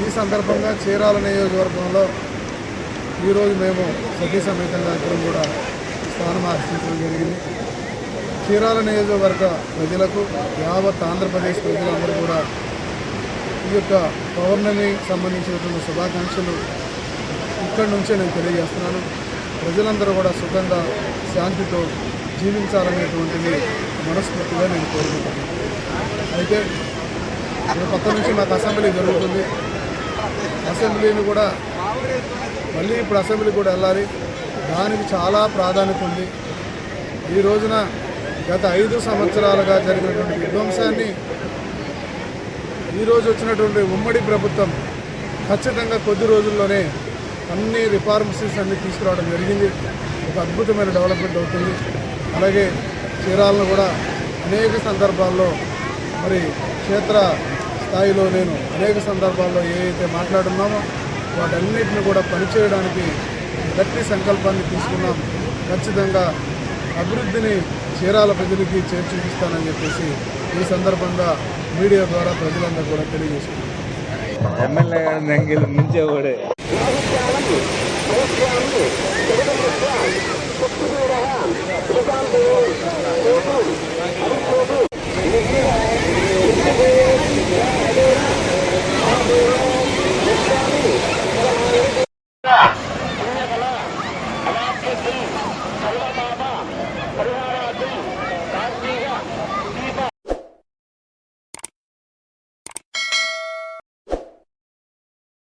ఈ సందర్భంగా చీరాల నియోజకవర్గంలో ఈరోజు మేము సతీ సమేతంగా ఇద్దరం కూడా స్థానం ఆశించడం జరిగింది. చీరాల నియోజకవర్గ ప్రజలకు యావత్ ఆంధ్రప్రదేశ్ ప్రజలందరూ కూడా ఈ యొక్క పౌర్ణమి సంబంధించినటువంటి శుభాకాంక్షలు ఇక్కడి నుంచే నేను తెలియజేస్తున్నాను. ప్రజలందరూ కూడా సుఖంగా శాంతితో జీవించాలనేటువంటిది మనస్ఫూర్తిగా నేను కోరుకుంటాను అయితే రేపు కొత్త నుంచి మాకు అసెంబ్లీ జరుగుతుంది. అసెంబ్లీని కూడా మళ్ళీ ఇప్పుడు అసెంబ్లీ కూడా వెళ్ళాలి. దానికి చాలా ప్రాధాన్యత ఉంది. ఈ రోజున గత ఐదు సంవత్సరాలుగా జరిగినటువంటి విధ్వంసాన్ని ఈరోజు వచ్చినటువంటి ఉమ్మడి ప్రభుత్వం ఖచ్చితంగా కొద్ది రోజుల్లోనే అన్ని రిఫార్మసీస్ అన్ని తీసుకురావడం జరిగింది. ఒక అద్భుతమైన డెవలప్మెంట్ అవుతుంది. అలాగే చీరాలను కూడా అనేక సందర్భాల్లో మరి క్షేత్ర స్థాయిలో నేను అనేక సందర్భాల్లో ఏవైతే మాట్లాడున్నామో వాటన్నిటిని కూడా పనిచేయడానికి గట్టి సంకల్పాన్ని తీసుకున్నాం. ఖచ్చితంగా అభివృద్ధిని చీరాల ప్రజలకి చేర్చూపిస్తానని చెప్పేసి ఈ సందర్భంగా మీడియా ద్వారా ప్రజలందరూ కూడా తెలియజేసుకున్నాం. ఎమ్మెల్యే 아,